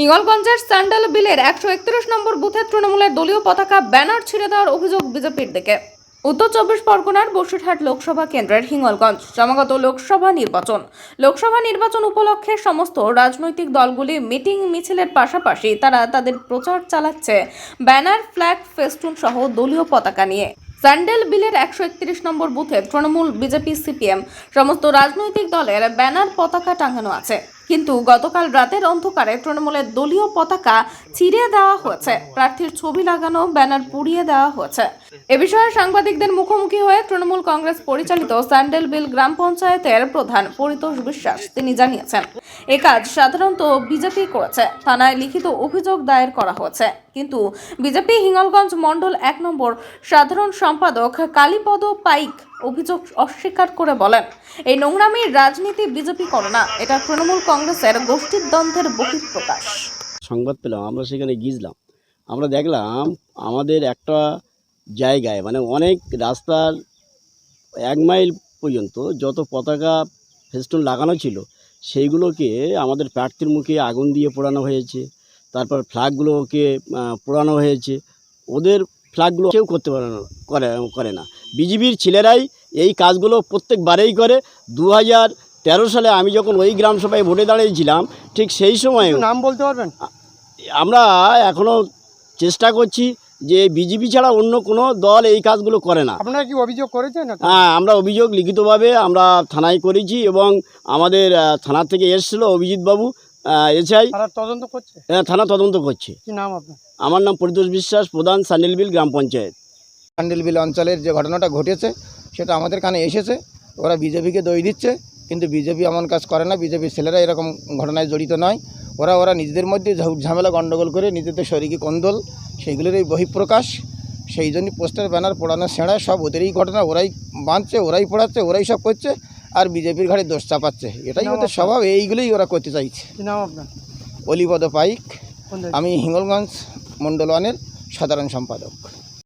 হিঙ্গলগঞ্জের sandal বিলের একশো একত্রিশ নম্বর বুথে তৃণমূলের দলীয় পতাকা ব্যানার ছিঁড়ে দেওয়ার অভিযোগ বিজেপির দিকে। উত্তর চব্বিশ পরগনার বসিরহাট লোকসভা কেন্দ্রের হিঙ্গলগঞ্জ সমাগত লোকসভা নির্বাচন। লোকসভা নির্বাচন উপলক্ষে সমস্ত রাজনৈতিক দলগুলি মিটিং মিছিলের পাশাপাশি তারা তাদের প্রচার চালাচ্ছে ব্যানার, ফ্ল্যাগ, ফেস্টুন সহ দলীয় পতাকা নিয়ে। স্যান্ডেল বিলের একশো একত্রিশ নম্বর বুথে তৃণমূল, বিজেপি, সিপিএম সমস্ত রাজনৈতিক দলের ব্যানার পতাকা টাঙানো আছে। কিন্তু গতকাল রাতের অন্ধকারে তৃণমূলের দলীয় পতাকা ছিঁড়ে দেওয়া হয়েছে। প্রার্থীর ছবি লাগানো, ব্যানার পুড়িয়ে দেওয়া হয়েছে। এ বিষয়ে সাংবাদিকদের মুখোমুখি হয়ে তৃণমূল কংগ্রেস পরিচালিত স্যান্ডেল বিল গ্রাম পঞ্চায়েতের প্রধান পরিতোষ বিশ্বাস তিনি জানিয়েছেন, এ কাজ সাধারণত বিজেপি করেছে। থানায় লিখিত অভিযোগ দায়ের করা হয়েছে। কিন্তু বিজেপি হিঙ্গলগঞ্জ মণ্ডল এক নম্বর সাধারণ সম্পাদক কালীপদ পাইক অভিযোগ অস্বীকার করে বলেন, এই নোংরামির রাজনীতি বিজেপি করে না। এটা তৃণমূল কংগ্রেসের গোষ্ঠীর দ্বন্দ্বের বহিঃপ্রকাশ। সংবাদ পেলাম, আমরা সেখানে গিয়েছিলাম। আমরা দেখলাম আমাদের একটা জায়গায় মানে অনেক রাস্তার এক মাইল পর্যন্ত যত পতাকা ফেস্টুন লাগানো ছিল, সেইগুলোকে আমাদের প্রার্থীর মুখে আগুন দিয়ে পোড়ানো হয়েছে। তারপর ফ্ল্যাগগুলোকে পোড়ানো হয়েছে। ওদের ফ্ল্যাগগুলো কেউ করতে পারে না করে করে না। বিজেপির ছেলেরাই এই কাজগুলো প্রত্যেকবারেই করে। দু হাজার তেরো সালে আমি যখন ওই গ্রাম সভায় ভোটে দাঁড়িয়েছিলাম ঠিক সেই সময় নাম বলতে পারবেন? আমরা এখনও চেষ্টা করছি যে বিজেপি ছাড়া অন্য কোনো দল এই কাজগুলো করে না। আপনারা কি অভিযোগ করেছেন? হ্যাঁ আমরা অভিযোগ লিখিতভাবে আমরা থানায় করেছি এবং আমাদের থানা থেকে এসেছিল অভিজিৎবাবু এসআই তারা তদন্ত করছে? থানা তদন্ত করছে। কি নাম আপনার? আমার নাম পরিতোষ বিশ্বাস প্রধান সান্ডেলবিল গ্রাম পঞ্চায়েত। কান্ডিলবিল অঞ্চলের যে ঘটনাটা ঘটেছে সেটা আমাদের কানে এসেছে। ওরা বিজেপিকে দই দিচ্ছে কিন্তু বিজেপি এমন কাজ করে না। বিজেপির ছেলেরা এরকম ঘটনায় জড়িত নয়। ওরা ওরা নিজেদের মধ্যে ঝামেলা গণ্ডগোল করে নিজেদের শরীরী কন্দল সেইগুলোর এই বহিঃপ্রকাশ। সেই জন্য পোস্টার ব্যানার পোড়ানো ছেঁড়া সব ওদেরই ঘটনা ওরাই বাঁধছে ওরাই পোড়াচ্ছে ওরাই সব করছে। আর বিজেপির ঘাড়ে দোষ চাপাচ্ছে। এটাই হতে ওদের স্বভাব এইগুলোই ওরা করতে চাইছে। অলিপদ পাইক। আমি হিঙ্গলগঞ্জ মণ্ডল ওয়ানের সাধারণ সম্পাদক।